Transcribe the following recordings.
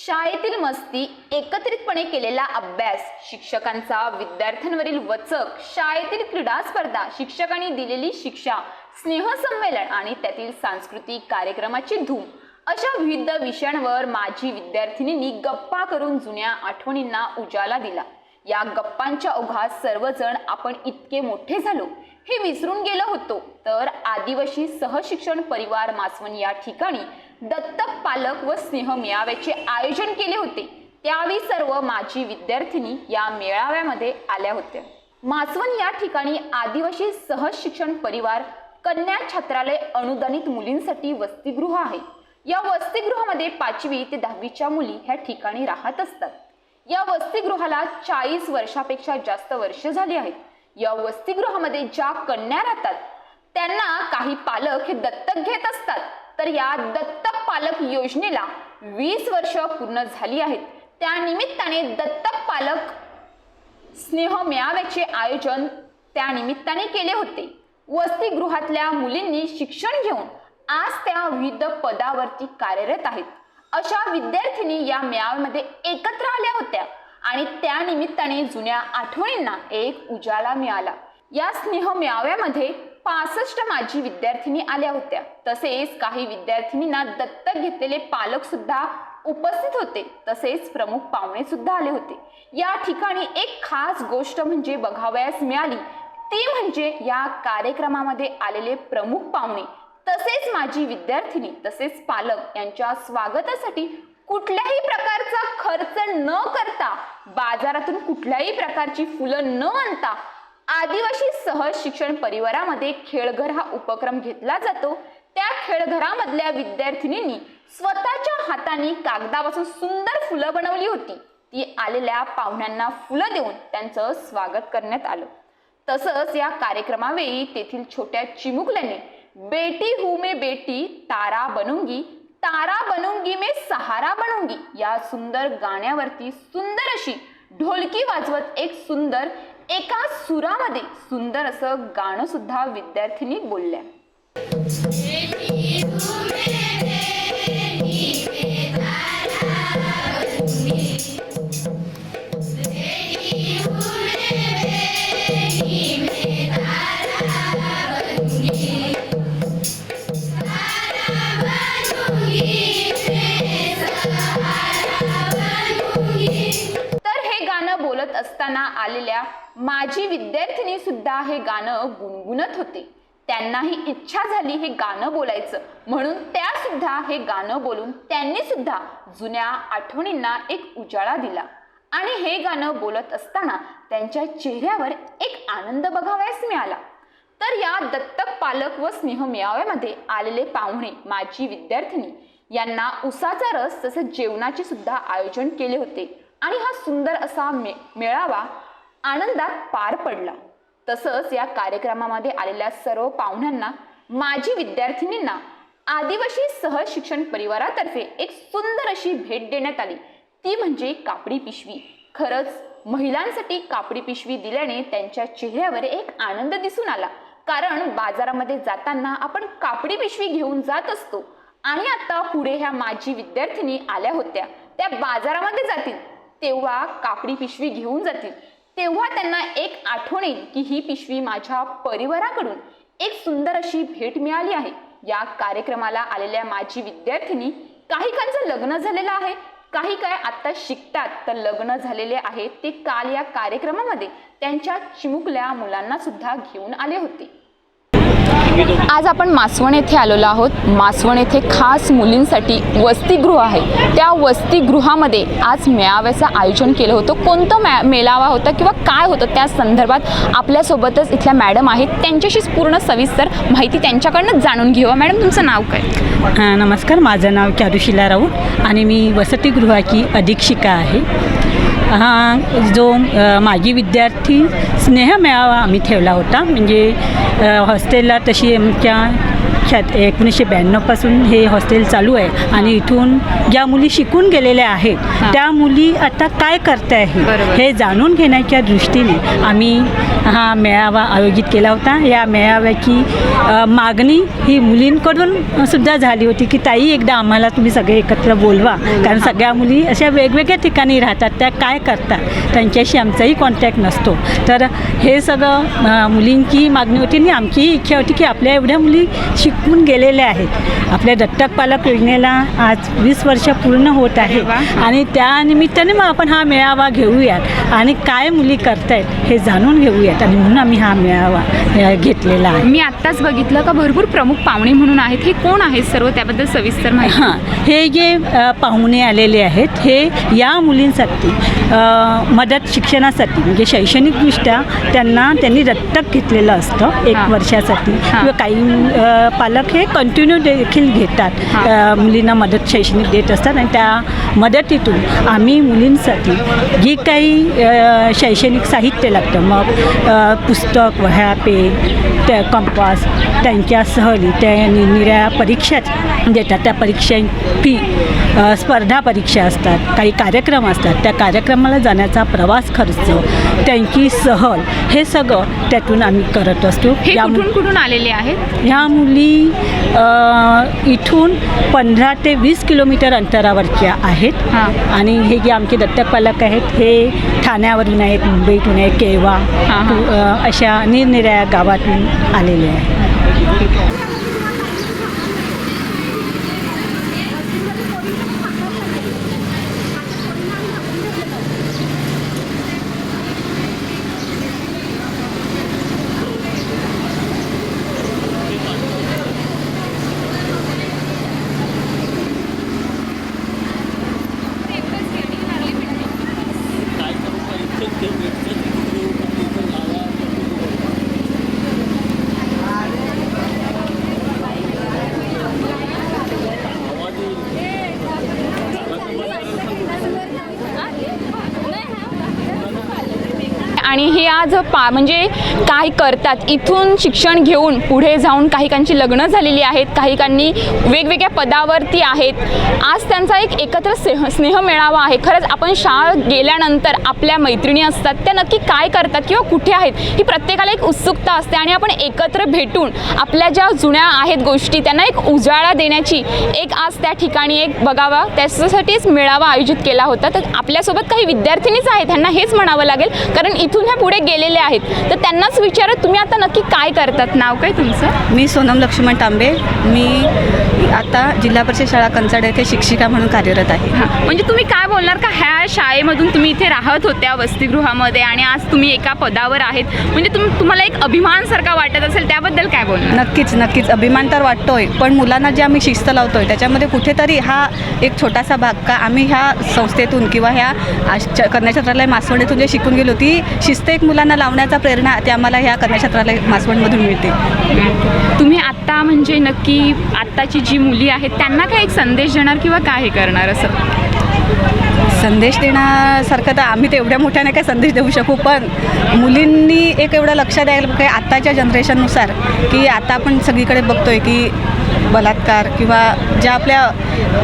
शाळेतील मस्ती एकत्रितपणे केलेला अभ्यास शिक्षकांचा विद्यार्थ्यांवरील वचक शाळेतील क्रीडा स्पर्धा शिक्षकांनी दिलेली शिक्षा स्नेहसंमेलन आणि त्यातील सांस्कृतिक कार्यक्रमाची धूम. अशा विविध विषयांवर माझी विद्यार्थिनींनी गप्पा करून जुन्या आठवणींना उजाला दिला. या गप्पांच्या ओघात सर्वजण आपण इतके मोठे झालो हे विसरून गेलो होतो. तर आदिवासी सहशिक्षण परिवार मासवण या ठिकाणी दत्तक पालक व स्नेह मेळाव्याचे आयोजन केले होते. त्यावेळी सर्व माजी विद्यार्थिनी या मेळाव्यामध्ये आल्या होत्या. मासवण या ठिकाणी आदिवासी सहज शिक्षण परिवार कन्या छात्रालय अनुदानित मुलींसाठी वसतिगृह आहे. या वसतिगृहामध्ये पाचवी ते दहावीच्या मुली ह्या ठिकाणी राहत असतात. या वसतिगृहाला चाळीस वर्षापेक्षा जास्त वर्ष झाली आहेत. या वसतिगृहामध्ये ज्या कन्या राहतात त्यांना काही पालक हे दत्तक घेत असतात. तर या दत्त पालक योजनेला वीस वर्ष पूर्ण झाली आहेत. त्या निमित्ताने दत्तक पालक स्नेह मेळाव्याचे आयोजन त्या निमित्ताने केले होते. वसतिगृहातल्या मुलींनी शिक्षण घेऊन आज त्या विविध पदावरती कार्यरत आहेत. अशा विद्यार्थिनी या मेळाव्यामध्ये एकत्र आल्या होत्या आणि त्या निमित्ताने जुन्या आठवणींना एक उजाला मिळाला. या स्नेह मेळाव्यामध्ये पासष्ट माजी विद्यार्थिनी आल्या होत्या. तसेच काही विद्यार्थिनींना दत्तक घेतलेले पालक सुद्धा उपस्थित होते. तसेच प्रमुख पाहुणे सुद्धा आले होते. या ठिकाणी एक खास गोष्ट म्हणजे बघावयास मिळाली. ती म्हणजे या कार्यक्रमामध्ये आलेले प्रमुख पाहुणे तसेच माझी विद्यार्थिनी तसेच पालक यांच्या स्वागतासाठी कुठल्याही प्रकारचा खर्च न करता बाजारातून कुठल्याही प्रकारची फुलं न आणता आदिवासी सहज शिक्षण परिवारामध्ये खेळघर हा उपक्रम घेतला जातो. त्या खेळघरामधल्या विद्यार्थिनींनी स्वतःच्या हाताने कागदापासून सुंदर फुलं बनवली होती. ती आलेल्या पाहुण्यांना फुलं देऊन त्यांचं स्वागत करण्यात आलं. तसंच या कार्यक्रमावेळी तेथील छोट्या चिमुकल्याने बेटी हू मे बेटी तारा बनूंगी तारा बनूंगी मे सहारा बनूंगी या सुंदर गाण्यावरती सुंदर अशी ढोलकी वाजवत एक सुंदर एका सुरामध्ये सुंदर असं गाणं सुद्धा विद्यार्थिनी बोलल्या. असताना आलेल्या माझी विद्यार्थिनी सुद्धा हे गाणं गुणगुणत होते. त्यांनाही इच्छा झाली हे गाणं बोलायचं. म्हणून त्या सुद्धा हे गाणं बोलून त्यांनी सुद्धा जुन्या आठवणींना एक उजाळा दिला. आणि हे गाणं बोलत असताना त्यांच्या चेहऱ्यावर एक आनंद बघावयास मिळाला. तर या दत्तक पालक व स्नेह मेळाव्यामध्ये आलेले पाहुणे माझी विद्यार्थिनी यांना उसाचा रस तसेच जेवणाचे सुद्धा आयोजन केले होते. आणि हा सुंदर असा मे मेळावा आनंदात पार पडला. तसंच या कार्यक्रमामध्ये आलेल्या सर्व पाहुण्यांना माझी विद्यार्थिनींना आदिवासी सहज शिक्षण परिवारातर्फे एक सुंदर अशी भेट देण्यात आली. ती म्हणजे कापडी पिशवी. खरंच महिलांसाठी कापडी पिशवी दिल्याने त्यांच्या चेहऱ्यावर एक आनंद दिसून आला. कारण बाजारामध्ये जाताना आपण कापडी पिशवी घेऊन जात असतो. आणि आता पुढे ह्या माझी विद्यार्थिनी आल्या होत्या. त्या बाजारामध्ये जातील. तेव्हा कापडी पिशवी घेऊन जातील. तेव्हा त्यांना एक आठवण येईल की ही पिशवी माझ्या परिवाराकडून एक सुंदर अशी भेट मिळाली आहे. या कार्यक्रमाला आलेल्या माझी विद्यार्थिनी काही कांचं लग्न झालेलं आहे काही काय आत्ता शिकतात. तर लग्न झालेले आहे ते काल या कार्यक्रमामध्ये त्यांच्या चिमुकल्या मुलांना सुद्धा घेऊन आले होते. आज आपण मासवण येथे आलेलो आहोत. मासवण येथे खास मुलींसाठी वसतिगृह आहे. त्या वसतिगृहामध्ये आज मेळाव्याचं आयोजन केलं होतं. कोणतं मे मेळावा होता किंवा काय होतं त्या संदर्भात आपल्यासोबतच इथल्या मॅडम आहेत. त्यांच्याशीच पूर्ण सविस्तर माहिती त्यांच्याकडनं जाणून घेऊ मॅडम तुमचं नाव काय? नमस्कार. माझं नाव चारुशिला राऊत आणि मी वसतिगृहाची अधीक्षिका आहे. हा जो माझी माजी विद्यार्थी स्नेह मेळावा आम्ही ठेवला होता. म्हणजे हॉस्टेलला तशी आमच्या प्रामुख्यात एकोणीसशे ब्याण्णवपासून हे हॉस्टेल चालू आहे आणि इथून ज्या मुली शिकून गेलेल्या आहेत त्या मुली आता काय करत आहे. हे जाणून घेण्याच्या दृष्टीने आम्ही हा मेळावा आयोजित केला होता. या मेळाव्याची मागणी ही मुलींकडून सुद्धा झाली होती की ताई एकदा आम्हाला तुम्ही सगळे एकत्र बोलवा. कारण सगळ्या मुली अशा वेगवेगळ्या ठिकाणी राहतात. त्या काय करतात? त्यांच्याशी आमचाही कॉन्टॅक्ट नसतो. तर हे सगळं मुलींची मागणी होती आणि आमचीही इच्छा होती की आपल्या एवढ्या मुली शिकून गेलेल्या आहेत. आपल्या दत्तक पालक योजनेला आज वीस वर्ष पूर्ण होत आहे. आणि त्या निमित्ताने मग आपण हा मेळावा घेऊयात. आणि काय मुली करतायत हे जाणून घेऊयात. आणि म्हणून आम्ही हा मेळावा घेतलेला आहे. मी आत्ताच बघितलं का भरपूर प्रमुख पाहुणे म्हणून आहेत. हे कोण आहेत सर्व? त्याबद्दल सविस्तर माहिती. हां. हे जे पाहुणे आलेले आहेत हे या मुलींसाठी मदत शिक्षणासाठी म्हणजे शैक्षणिकदृष्ट्या त्यांना त्यांनी दत्तक घेतलेलं असतं एक. वर्षासाठी. किंवा काही पालक हे कंटिन्यू देखील घेतात मुलींना मदत शैक्षणिक देत असतात आणि त्या मदतीतून आम्ही मुलींसाठी जी काही शैक्षणिक साहित्य लागतं मग पुस्तक वह्या पेन त्या कंपास त्यांच्या सहली त्या निरनिऱ्या परीक्षा देतात त्या परीक्षांची स्पर्धा परीक्षा असतात काही कार्यक्रम असतात. त्या कार्यक्रमाला जाण्याचा प्रवास खर्च त्यांची सहल हे सगळं त्यातून आम्ही करत असतो. या कुठून कुठून आलेले आहेत? ह्या मुली इथून पंधरा ते वीस किलोमीटर अंतरावरच्या आहेत. हां. आणि हे जे आमचे दत्तक पालक आहेत हे ठाण्यावरून आहेत मुंबईतून आहे केवा अशा निरनिराळ्या गावातून आलेले आहेत आणि हे आज पा म्हणजे काय करतात? इथून शिक्षण घेऊन पुढे जाऊन काहीकांची लग्न झालेली आहेत काहीकांनी वेगवेगळ्या पदावरती आहेत. आज त्यांचा एक एकत्र स्नेह स्नेह मेळावा आहे. खरंच आपण शाळा गेल्यानंतर आपल्या मैत्रिणी असतात त्या नक्की काय करतात किंवा कुठे आहेत ही प्रत्येकाला एक उत्सुकता असते आणि आपण एकत्र भेटून आपल्या ज्या जुन्या आहेत गोष्टी त्यांना एक उजाळा देण्याची एक आज त्या ठिकाणी एक बघावा त्याच्यासाठीच मेळावा आयोजित केला होता. तर आपल्यासोबत काही विद्यार्थिनीच आहेत त्यांना हेच म्हणावं लागेल. कारण इथून ह्या पुढे गेलेले आहेत. तर त्यांनाच विचारत तुम्ही आता नक्की काय करतात? नाव काय तुमचं? मी सोनम लक्ष्मण तांबे. मी आता जिल्हा परिषद शाळा कंचाड येथे शिक्षिका म्हणून कार्यरत आहे. म्हणजे तुम्ही काय बोलणार का? ह्या शाळेमधून तुम्ही इथे राहत होत्या वसतिगृहामध्ये आणि आज तुम्ही एका पदावर आहेत. म्हणजे तुम तुम्हाला एक अभिमानसारखा वाटत असेल त्याबद्दल काय बोलणार? नक्कीच नक्कीच. अभिमान तर वाटतोय पण मुलांना जे आम्ही शिस्त लावतोय त्याच्यामध्ये कुठेतरी हा एक छोटासा भाग का आम्ही ह्या संस्थेतून किंवा ह्या कन्याछत्रालय मासवडीतून जे शिकून गेलो ती शिस्त एक मुलांना लावण्याचा प्रेरणा ते आम्हाला ह्या कन्याछत्रालय मासवडमधून मिळते. तुम्ही आत्ता म्हणजे नक्की आत्ताची जी मुली आहेत त्यांना काय एक संदेश देणार किंवा काय हे करणार असं? संदेश देण्यासारखं तर आम्ही तर एवढ्या मोठ्याने काय संदेश देऊ शकू पण मुलींनी एक एवढं लक्ष द्यायला पाहिजे आत्ताच्या जनरेशननुसार की आता आपण सगळीकडे बघतोय की बलात्कार किंवा ज्या आपल्या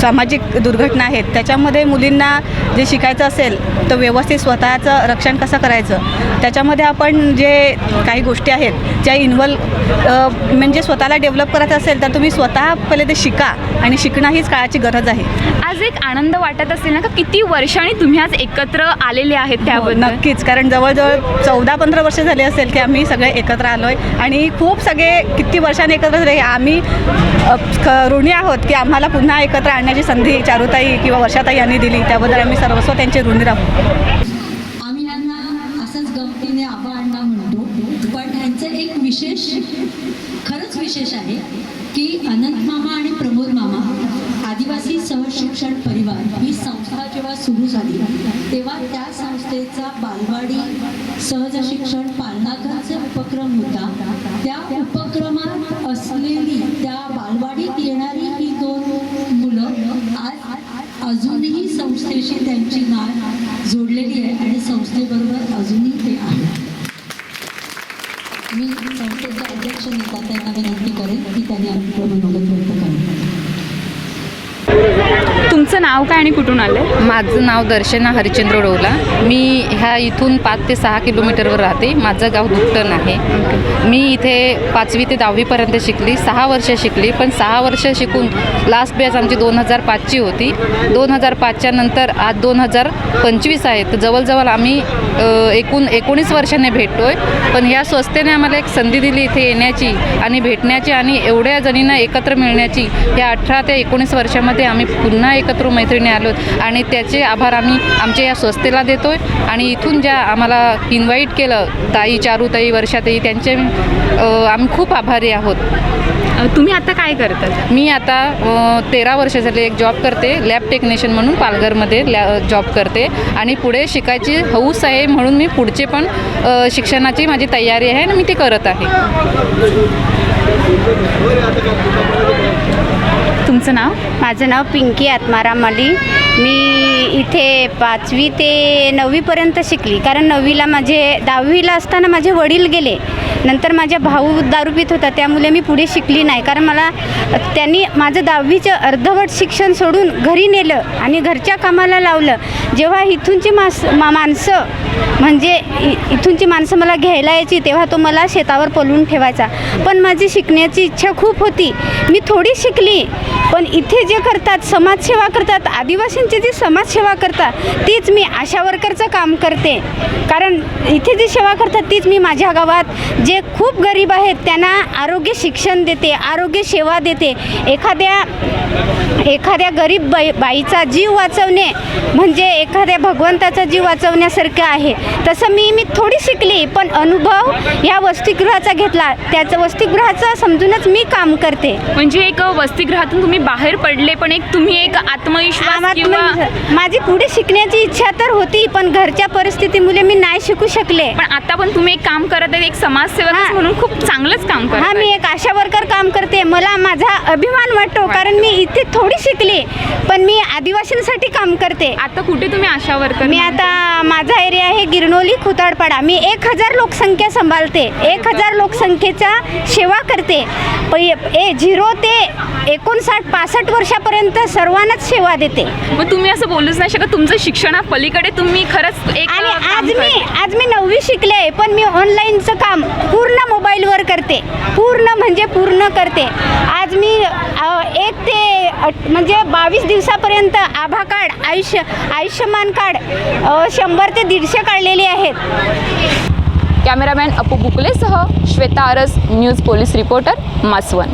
सामाजिक दुर्घटना आहेत. त्याच्यामध्ये मुलींना जे शिकायचं असेल तर व्यवस्थित स्वतःचं रक्षण कसं करायचं? त्याच्यामध्ये आपण जे काही गोष्टी आहेत ज्या इन्व्हॉल्व म्हणजे स्वतःला डेव्हलप करायचं असेल तर तुम्ही स्वतः पहिले ते शिका आणि शिकणं हीच काळाची गरज आहे. आज एक आनंद वाटत असेल ना का? किती वर्षांनी तुम्ही आज एकत्र आलेले आहेत हो, त्याबद्दल? नक्कीच. कारण जवळजवळ चौदा पंधरा वर्ष झाले असेल की आम्ही सगळे एकत्र आलो आहे आणि खूप सगळे किती वर्षांनी एकत्र झाले आम्ही ऋणी आहोत की आम्हाला पुन्हा एकत्र आणण्याची संधी चारुताई किंवा वर्षाताई यांनी दिली त्याबद्दल आम्ही सर्वस्व त्यांचे ऋणी राहू. आम्ही यांना असंच गमतीने आबा अण्णा म्हणतो पण ह्यांचं एक विशेष खरंच विशेष आहे की अनंत मामा आणि प्रमोद मामा आदिवासी सहशिक्षण परिवार ही संस्था जेव्हा सुरू झाली तेव्हा त्या संस्थेचा बालवाडी सहज शिक्षण पालनाघरचा उपक्रम होता. त्या उपक्रमात असलेली संस्थेशी त्यांची नाळ जोडलेली आहे आणि संस्थेबरोबर अजूनही ते आहे मी संस्थेच्या अध्यक्ष नेता त्यांना विनंती करेन की त्यांनी आपली मनोगत व्यक्त करणार तुमचं नाव काय आणि कुठून आलं माझं नाव दर्शना हरिचंद्र डोला. मी ह्या इथून पाच ते सहा किलोमीटरवर राहते. माझं गाव दुपटण आहे. मी इथे पाचवी ते दहावीपर्यंत शिकली. सहा वर्ष शिकली पण सहा वर्ष शिकून लास्ट बॅच आमची दोन हजार पाचची होती. दोन हजार पाचच्या नंतर आज दोन हजार पंचवीस आहे. तर जवळजवळ आम्ही एकूण एकोणीस वर्षाने भेटतो आहे पण ह्या स्वस्थेने आम्हाला एक संधी दिली इथे येण्याची आणि भेटण्याची आणि एवढ्या जणींना एकत्र मिळण्याची या अठरा ते एकोणीस वर्षामध्ये आम्ही पुन्हा एकत्र मैत्रिणी आलो आणि त्याचे आभार आम्ही आमच्या या संस्थेला देतो आहे आणि इथून ज्या आम्हाला इन्व्हाइट केलं ताई चारूताई वर्षाताई त्यांचे आम्ही खूप आभारी आहोत. तुम्ही आता काय करतात मी आता तेरा वर्ष झाले एक जॉब करते लॅब टेक्निशियन म्हणून पालघरमध्ये लॅ जॉब करते. आणि पुढे शिकायची हौस आहे म्हणून मी पुढचे पण शिक्षणाची माझी तयारी आहे आणि मी ते करत आहे. तुमचं नाव? माझं नाव पिंकी आत्माराम अली. मी इथे पाचवी ते नववीपर्यंत शिकली. कारण नववीला माझे दहावीला असताना माझे वडील गेले. नंतर माझ्या भाऊ दारू पित होता. त्यामुळे मी पुढे शिकली नाही. कारण मला त्यांनी माझं दहावीचं अर्धवट शिक्षण सोडून घरी नेलं आणि घरच्या कामाला लावलं. जेव्हा इथूनची मास मा माणसं म्हणजे इ- इथूनची माणसं मला घ्यायला यायची तेव्हा तो मला शेतावर पलवून ठेवायचा. पण माझी शिकण्याची इच्छा खूप होती. मी थोडी शिकली. पण इथे जे करतात समाजसेवा करतात आदिवासींची जी समाजसेवा करतात तीच मी आशा वर्करचं काम करते. कारण इथे जी सेवा करतात तीच मी माझ्या गावात जे खूप गरीब आहेत त्यांना आरोग्य शिक्षण देते आरोग्य सेवा देते. एखाद्या एखाद्या गरीब बाई बाईचा जीव वाचवणे म्हणजे एखाद्या भगवंताचा जीव वाचवण्यासारखं आहे. तसं मी मी थोडी शिकली पण अनुभव या वसतिगृहाचा घेतला. त्याचं वसतिगृहाचं समजूनच मी काम करते. म्हणजे एक वसतिगृहातून तुम्ही बाहेर पडले पण एक तुम्ही एक आत्मविश्वास किंवा माझी पुढे शिकण्याची इच्छा तर होती पण घरच्या परिस्थितीमुळे मी नाही शिकू शकले. पण आता पण तुम्ही एक काम करत आहे एक समाजसेवक. म्हणून खूप चांगलंच काम हा करत मी एक आशा वर्कर काम करते. मला माझा अभिमान वाटतो कारण मी इथे थोडी शिकली पण मी आदिवासींसाठी काम करते. आता कुठे तुम्ही आशा वर्कर मी आता माझा एरिया आहे गिरनोली खुताडपाडा. मी एक हजार लोकसंख्या सांभाळते. एक हजार लोकसंख्येचा सेवा करते. ए झिरो ते एकोणसाठ पासष्ट वर्षापर्यंत सर्वांनाच सेवा देते. मग तुम्ही असं बोलूच नाही शकत तुमचं शिक्षणा पलीकडे तुम्ही खरंच एक आणि काम आज मी. आज मी नववी शिकले पण मी ऑनलाईनचं काम पूर्ण मोबाईलवर करते. पूर्ण म्हणजे पूर्ण करते. आज मी अ, एक ते अट- म्हणजे बावीस दिवसापर्यंत आभा कार्ड आयुष्य आयुष्यमान कार्ड अ, शंभर ते दीडशे काढलेले आहेत. Cameraman Apu बुकलेसह Shweta Aras news police reporter Masvan.